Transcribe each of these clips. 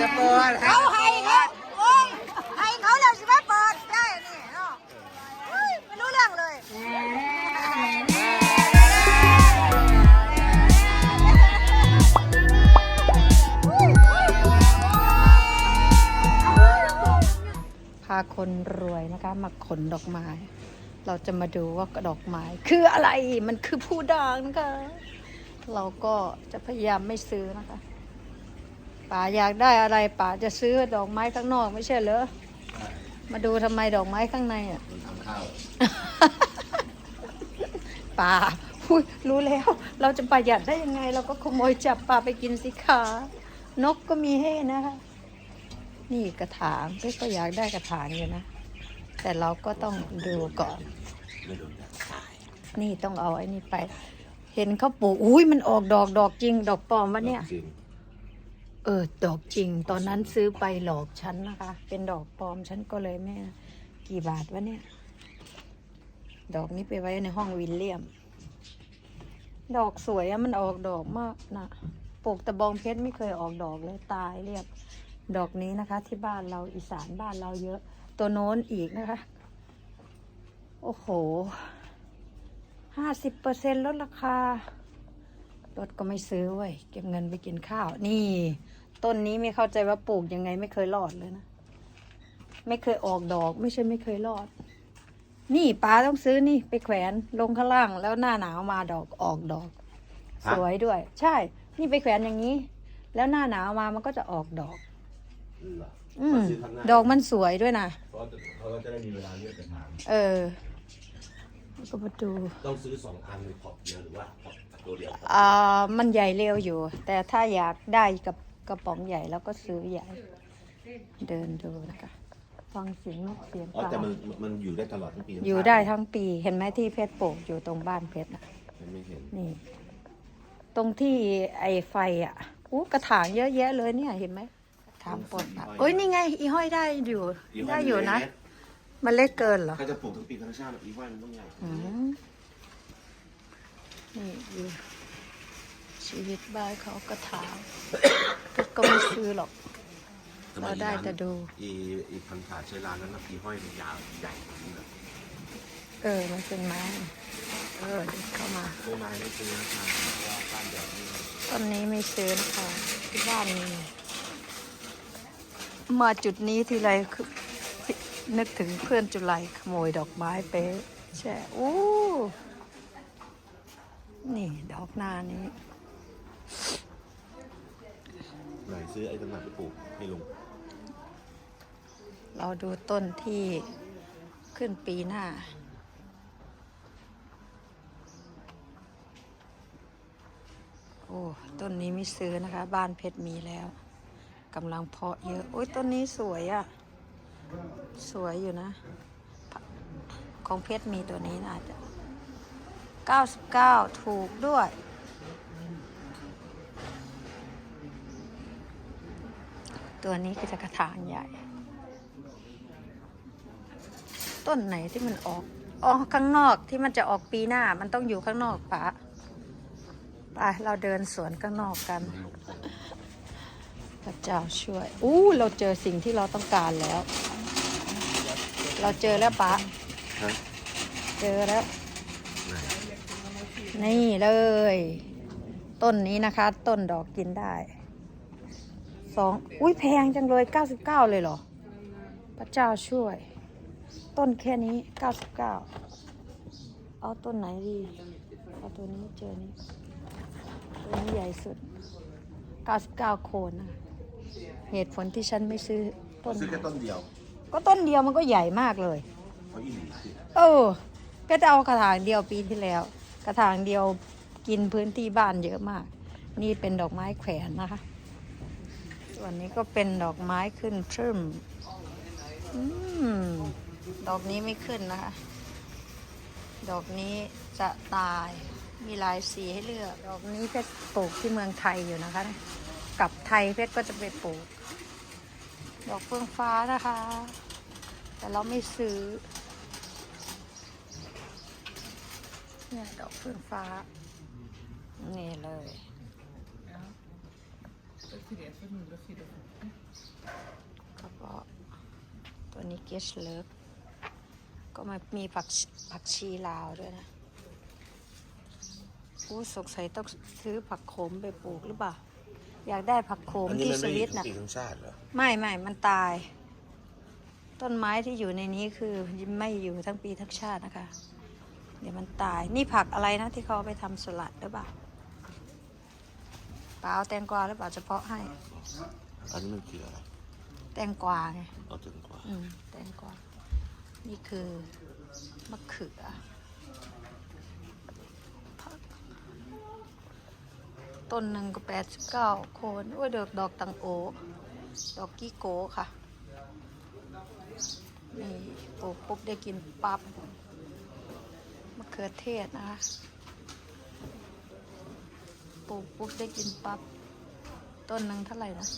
จะเปิดเขาให้เขาโอ้ยให้เขาแล้วสิมาเปิดได้นี่เนาะเฮ้ยไม่รู้เรื่องเลย พาคนรวยนะคะมาขนดอกไม้ เราจะมาดูว่าดอกไม้ คืออะไรมันคือผู้ดังนะคะ เราก็จะพยายามไม่ซื้อนะคะ ป๋าอยากได้อะไรป๋าจะซื้อดอกไม้ข้างนอกไม่ใช่เหรอ มาดูทำไมดอกไม้ข้างในอะมันทำข้าวป่าอุ๊ยรู้แล้ว เราจะประหยัดได้ยังไง เราก็ขโมยจับปลาไปกินสิคะนกก็มีให้นะคะ นี่กระถางเป๊กก็อยากได้กระถางอยู่นะ แต่เราก็ต้องดูก่อนไม่โดนดักขายนี่ต้องเอาไอ้นี่ไป เห็นเขาปลูกอุ้ยมันออกดอกดอกจริง ดอกปลอมวะเนี่ยจริง เออ ดอกจริง ตอนนั้นซื้อไปหลอกฉันนะคะ เป็นดอกปลอมฉันก็เลยไม่กี่บาทวะเนี่ย ดอกนี้ไปไว้ในห้องวิลเลียม ดอกสวยอะมันออกดอกมากนะปลูกตะบองเพชรไม่เคยออกดอกเลยตายเรียบ ดอกนี้นะคะ ที่บ้านเราอีสานบ้านเราเยอะ ตัวโน้นอีกนะคะ โอ้โหห้าสิบเปอร์เซ็นลดราคารถก็ไม่ซื้อเว้ย เก็บเงินไปกินข้าว นี่ ต้นนี้ไม่เข้าใจว่าปลูกยังไงไม่เคยรอดเลยนะ ไม่เคยออกดอก ไม่ใช่ไม่เคยรอด นี่ป้าต้องซื้อนี่ ไปแขวนลงข้างล่าง แล้วหน้าหนาวมาดอกออกดอก สวยด้วย ใช่ นี่ไปแขวนอย่างนี้ แล้วหน้าหนาวมามันก็จะออกดอกเหรออืมมาซื้อข้างหน้าดอกมันสวยด้วยนะเพราะเขาก็จะได้มีเวลาเลือกกระถางเออแล้วก็มาดูต้องซื้อสองอันในพอร์ตเดียวหรือว่าพอร์ตตัวเดียวอ่ามันใหญ่เร็วอยู่ แต่ถ้าอยากได้กับ กระป๋องใหญ่แล้วก็ซื้อใหญ่ เดินดูนะคะฟังเสียงนกเสียงอ๋อปลาแต่มันมันอยู่ได้ตลอดทั้งปีทั้งอยู่ชาติได้ทั้งปีเห็นไหมที่เพชรปลูกอยู่ตรงบ้านเพชรน่ะฉันไม่เห็นนี่ ตรงที่ไอไฟอะอู้กระถางเยอะแยะเลยเนี่ยเห็นไหมถามปลดอะเอ้ยนี่ไง อีห้อยได้อยู่ได้อยู่นะ มันเล็กเกินเหรอถ้าจะปลูกทั้งปีทั้งชาติอีกว่ามันต้องใหญ่อืมนี่อยู่ ชีวิตบ้านเขากระถางก็ไม่ซื้อหรอกเราได้แต่ดู อีอีพันธุ์ขาใช้ร้านนั้นนะอีห้อยมันยาวใหญ่กว่านี้นะเออ มันเป็นไม้ เออเดินเข้ามาโบนายไม่ซื้อนะครับเพราะว่าบ้านแบบนี้ต้นนี้ไม่ซื้อนะคะที่บ้านมีมาจุดนี้ทีไรคือนึกถึงเพื่อนจุไลขโมยดอกไม้ไปแช่อู้นี่ ดอกหน้านี้ ไหนซื้อไอ้ตำหนักไปปลูกให้ลุงเราดูต้นที่ขึ้นปีหน้า โอ้ ต้นนี้ไม่ซื้อนะคะ บ้านเพชรมีแล้วกำลังเพาะเยอะ โอ้ยต้นนี้สวยอะ่ะ สวยอยู่นะ ของเพชรมีตัวนี้น่าจะ 99 ถูกด้วย ตัวนี้ก็จะกระถางใหญ่ ต้นไหนที่มันออกออกข้างนอกที่มันจะออกปีหน้า มันต้องอยู่ข้างนอกปะไปเราเดินสวนข้างนอกกันพระเจ้าช่วยอู้เราเจอสิ่งที่เราต้องการแล้ว เราเจอแล้วปะฮะเจอแล้วไหนนี่เลย ต้นนี้นะคะ ต้นดอกกินได้ สองอุ้ยแพงจังเลย99เลยเหรอ พระเจ้าช่วย ต้นแค่นี้99เอาต้นไหนดีเอาตัวนี้เจอนี้ตัวนี้ใหญ่สุด99โคนนะเหตุผลที่ฉันไม่ซื้อต้นซื้อแค่ต้นเดียว ก็ต้นเดียวมันก็ใหญ่มากเลยเพราะอีหลีสิเออก็จะเอากระถางเดียวปีที่แล้ว กระถางเดียวกินพื้นที่บ้านเยอะมาก นี่เป็นดอกไม้แขวนนะคะ ส่วนนี้ก็เป็นดอกไม้ขึ้นทรึมดอกนี้ไม่ขึ้นนะคะ ดอกนี้จะตาย มีหลายสีให้เลือก ดอกนี้เพชรปลูกที่เมืองไทยอยู่นะคะ กลับไทยเพชรก็จะไปปลูก ดอกเฟื่องฟ้านะคะ แต่เราไม่ซื้อ เนี่ยดอกเฟื่องฟ้า นี่เลย ก็ะเพตัวนี้เกสเลิฟก็มามีผักผักชีลาวด้วยนะผู้สงสัยต้องซื้อผักโขมไปปลูกหรือเปล่า อยากได้ผักโขมที่สวิตนะไม่ไม่มันตาย ต้นไม้ที่อยู่ในนี้คือไม่อยู่ทั้งปีทั้งชาตินะคะ เดี๋ยวมันตาย นี่ผักอะไรนะที่เขาไปทำสลัดหรือเปล่า ปล่าเอาแตงกวาหรือเปล่าเฉพาะให้ อันนี้มันคืออะไร แตงกวาไง เอาถึงกว่าอืม แตงกวา นี่คือมะเขือผักต้นหนึ่งก็แปดสิบเก้าโคนโอ้ยดอกดอกตังโอ ดอกกี้โกค่ะ นี่ปลูกปุ๊บได้กินปั๊บมะเขือเทศนะคะป ลูกปุ๊บได้กินปั๊บต้นหนึ่งเท่าไหร่นะ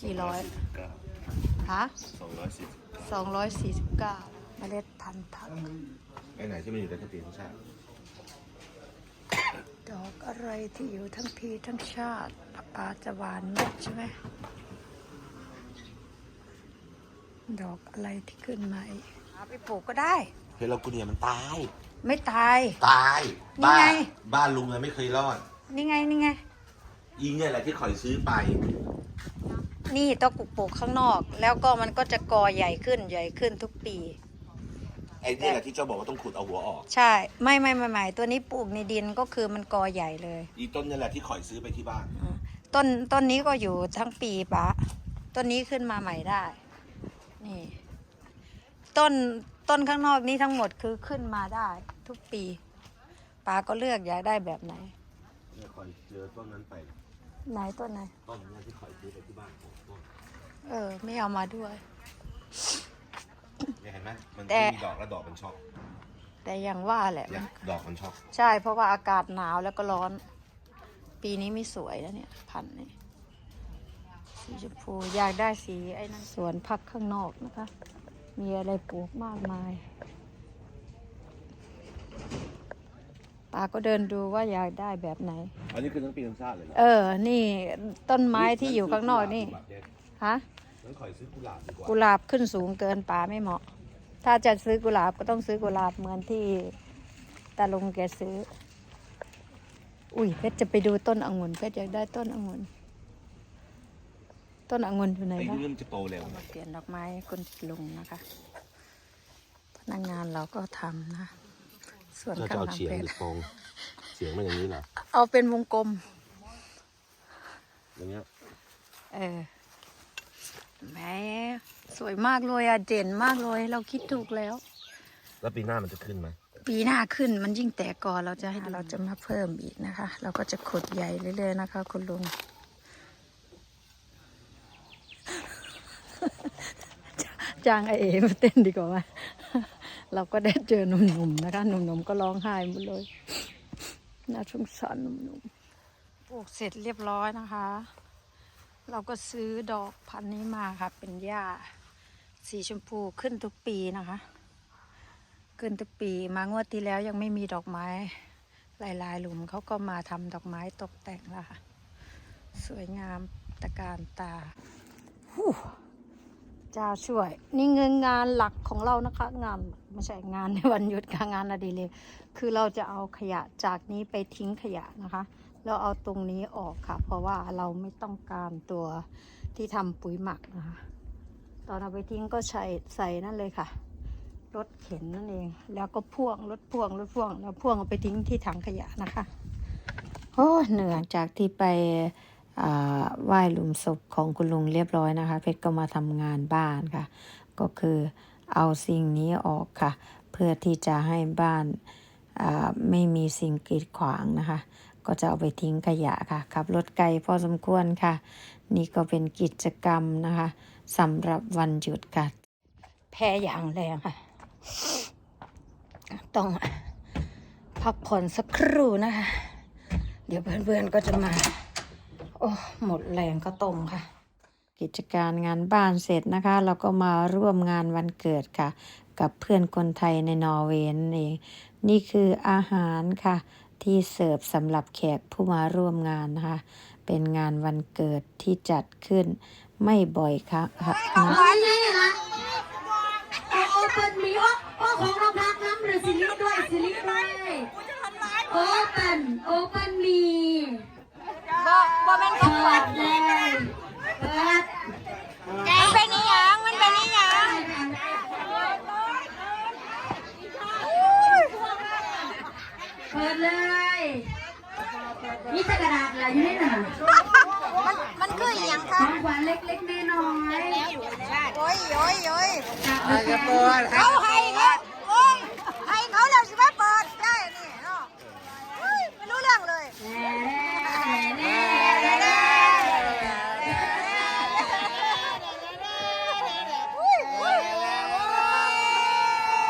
กี่ร้อยเก้าฮะสองร้อยสิบสองร้อยสี่สิบเก้าเมล็ดพันธุ์ผักไอ้ไหนที่มันอยู่ในทั้งปีทั้งชาติดอกอะไรที่อยู่ทั้งปีทั้งชาติอาจจะหวานเม็ดใช่ไหมดอกอะไรที่ขึ้นมาอีกเอาไปปลูกก็ได้เฮลโลกูเนียมันตาย ไม่ตาย ตายนี่ไง บ้านลุงอะไม่เคยรอด นี่ไงนี่ไง ยิงเนี่ยแหละที่ข่อยซื้อไป นี่ต้องปลูกข้างนอก แล้วก็มันก็จะกอใหญ่ขึ้นใหญ่ขึ้นทุกปี ไอ้เนี่ยแหละที่เจ้าบอกว่าต้องขุดเอาหัวออก ใช่ ไม่ไม่ไม่ไม่ตัวนี้ปลูกในดินก็คือมันกอใหญ่เลยอีต้นเนี่ยแหละที่ข่อยซื้อไปที่บ้าน อ่าต้นต้นนี้ก็อยู่ทั้งปีปะต้นนี้ขึ้นมาใหม่ได้ นี่ ต้นต้นข้างนอกนี้ทั้งหมดคือขึ้นมาได้ ทุกปีป้าก็เลือกอยากได้แบบไหนเนี่ยข่อยเจอต้นนั้นไปไหนต้นไหนต้นนี้ที่ข่อยซื้อไปที่บ้านผมต้นเออ ไม่เอามาด้วยเนี่ยเห็นไหมมันแต่มีดอกแล้วดอกมันช็อกแต่อย่างว่าแหละเนี่ยดอกมันช็อกใช่เพราะว่าอากาศหนาวแล้วก็ร้อน ปีนี้ไม่สวยแล้วเนี่ย พันธุ์นี่สีชมพูอยากได้สีไอ้นั่นสวนพักข้างนอกนะคะ มีอะไรปลูกมากมาย ป้าก็เดินดูว่าอยากได้แบบไหน อันนี้คือทั้งปีทั้งชาติเลยเหรอเออ นี่ต้นไม้ที่อยู่ข้างนอกนี่ฮะงั้นข่อยซื้อกุหลาบดีกว่ากุหลาบขึ้นสูงเกินป่าไม่เหมาะ ถ้าจะซื้อกุหลาบก็ต้องซื้อกุหลาบเหมือนที่ตาลุงแกซื้อ อุ้ยเพชรจะไปดูต้นองุ่นเพชรอยากได้ต้นองุ่นต้นองุ่นอยู่ไหนไอ้คะเรื่องจะโตเร็วมาเปลี่ยนดอกไม้คุณลุงนะคะ พนักงานเราก็ทำนะ ส่วนเราข้าจะงเอาหลังเฉียงเป็หนรือโปงเฉียงมันอย่างนี้เหรอเอาเป็นวงกลม อย่างเงี้ยเออแหมสวยมากเลยอะเด่นมากเลย เราคิดถูกแล้ว แล้วปีหน้ามันจะขึ้นไหมปีหน้าขึ้นมันยิ่งแตกกอเราจะให้เราจะมาเพิ่มอีกนะคะ เราก็จะขุดใหญ่เรื่อยๆนะคะ คุณลุง จ้างไอเอมาเต้นดีกว่าไหม เราก็ได้เจอหนุ่มๆนะคะ หนุ่มๆก็ร้องไห้หมดเลย น่าสงสารหนุ่มๆปลูกเสร็จเรียบร้อยนะคะ เราก็ซื้อดอกพันธุ์นี้มาค่ะ เป็นหญ้าสีชมพูขึ้นทุกปีนะคะ ขึ้นทุกปีมางวดที่แล้วยังไม่มีดอกไม้หลายๆ หลุมเขาก็มาทำดอกไม้ตกแต่งแล้วค่ะ สวยงามตะการตาฮู้ จ้าช่วย นี่เงินงานหลักของเรานะคะ งานไม่ใช่งานในวันหยุดค่ะงานอดิเรกคือเราจะเอาขยะจากนี้ไปทิ้งขยะนะคะแล้วเอาตรงนี้ออกค่ะ เพราะว่าเราไม่ต้องการตัวที่ทำปุ๋ยหมักนะคะ ตอนเอาไปทิ้งก็ใส่ใส่นั่นเลยค่ะรถเข็นนั่นเอง แล้วก็พ่วงรถพ่วงรถพ่วงแล้วพ่วงเอาไปทิ้งที่ถังขยะนะคะโอ้เหนื่อยจากที่ไป ไหว้หลุมศพของคุณลุงเรียบร้อยนะคะ เพชรก็มาทำงานบ้านค่ะ ก็คือเอาสิ่งนี้ออกค่ะ เพื่อที่จะให้บ้านาไม่มีสิ่งกีดขวางนะคะ ก็จะเอาไปทิ้งขยะค่ะขับรถไกลพอสมควรค่ะ นี่ก็เป็นกิจกรรมนะคะสำหรับวันหยุดค่ะ แพ้อย่างแรงค่ะ ต้องพักผ่อนสักครู่นะคะ เดี๋ยวเพื่อนๆก็จะมา โอ้หมดแรงก็ต้มค่ะ กิจการงานบ้านเสร็จนะคะ เราก็มาร่วมงานวันเกิดค่ะ กับเพื่อนคนไทยในนอร์เวย์นั่นเองนี่คืออาหารค่ะ ที่เสิร์ฟสำหรับแขกผู้มาร่วมงานนะคะ เป็นงานวันเกิดที่จัดขึ้นไม่บ่อยค่ะนะของเราพักน้ำหรือซิลิด้วยซิลิด้วยโอเปนโอเปนมี บ่บ่แม่นของขเปิวัญดเลยเปิดมันเป็นอีหยังมันเป็นอีหยังเปิดเลยนี่จะกระดาษอะไรอยู่นี่น่ะมันมันคืออีหยังขคะองขวัญเล็กๆน้อยโอ้ยโอ้ยโอ้ยๆจากเด็กๆเขาให้เขาโอ้ยให้เขาแล้วสิมาเปิดได้นี่เนาะเฮ้ยไม่รู้เรื่องเลย อุ้ยอุ้ย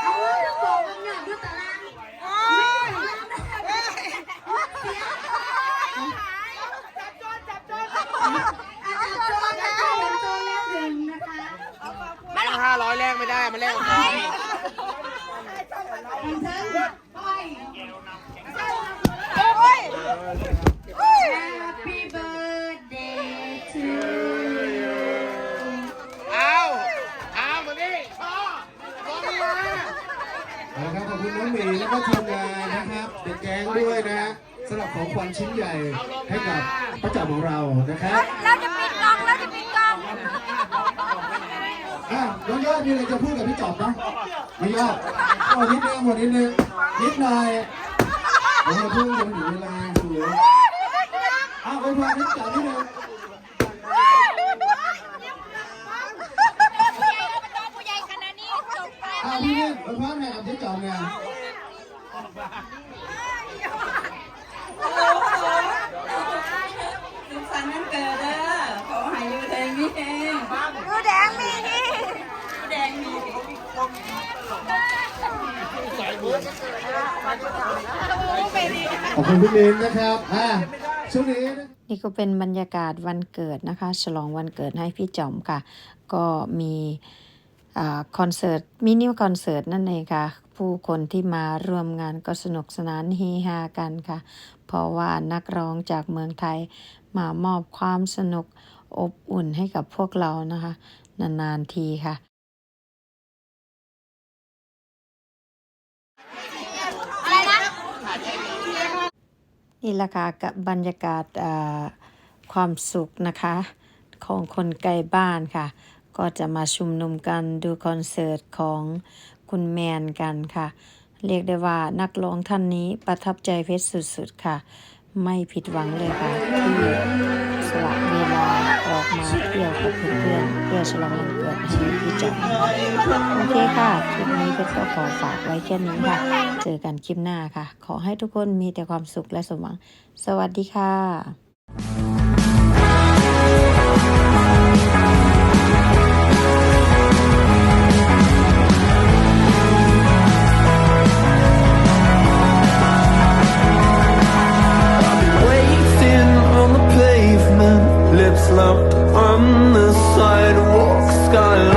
เอาเรื่องบอกมันเนี่ยด้วยตารางอาจารย์โจนและเจ้าหญิงโจนแล้วหนึ่งนะคะ แลกห้า ร้อยแลกไม่ได้มาแลกกับของของฉันไปโอ้ยโอ้ย Happy birthday to you เอาเอามาดิพ่อพ่อมานะครับขอบคุณน้องหมีแล้วก็ทีมงานนะครับเด็กแก๊งด้วยนะฮะสำหรับของขวัญชิ้นใหญ่ให้กับประจับของเรานะครับ เราจะปิดกล่องเราจะปิดกล่องอะ น้องยอดมีอะไรจะพูดกับพี่จอบไหมไม่ยอดโอ้นิดนึงหมดนิดนึงนิดหน่อยเดี๋ยวเราพูดยังถึงเวลาสวยอ้าวไปพาพี่จอบนิดนึงผู้ใหญ่ขนาดนี้จบไปอ้าวพี่เนี่ยไปพาแม่กับพี่จอบเนี่ยสุขสันต์วันเกิดเด้อขอให้อยู่ในมีเองดูแดงมีนี่แดงมี ขอบคุณพี่ลินนะครับอะช่วงนี้นะนี่ก็เป็นบรรยากาศวันเกิดนะคะ ฉลองวันเกิดให้พี่จอมค่ะ ก็มีอคอนเสิร์ตมินิคอนเสิร์ตนั่นเองค่ะ ผู้คนที่มาร่วมงานก็สนุกสนานเฮฮากันค่ะ เพราะว่านักร้องจากเมืองไทยมามอบความสนุกอบอุ่นให้กับพวกเรานะคะ นานๆทีค่ะ อะไรนะ นี่แหละค่ะกับบรรยากาศความสุขนะคะ ของคนไกลบ้านค่ะ ก็จะมาชุมนุมกันดูคอนเสิร์ตของคุณแมนกันค่ะ เรียกได้ว่านักร้องท่านนี้ประทับใจเพชรสุดๆค่ะ ไม่ผิดหวังเลยค่ะที่สละเวลา ออกมาเที่ยวกับเพื่อนๆเพื่อฉลองวันเกิดให้พี่จอมโอเคค่ะ คลิปนี้ก็ขอฝากไว้แค่นี้ค่ะ เจอกันคลิปหน้าค่ะ ขอให้ทุกคนมีแต่ความสุขและสมหวัง สวัสดีค่ะ on the sidewalk skyline.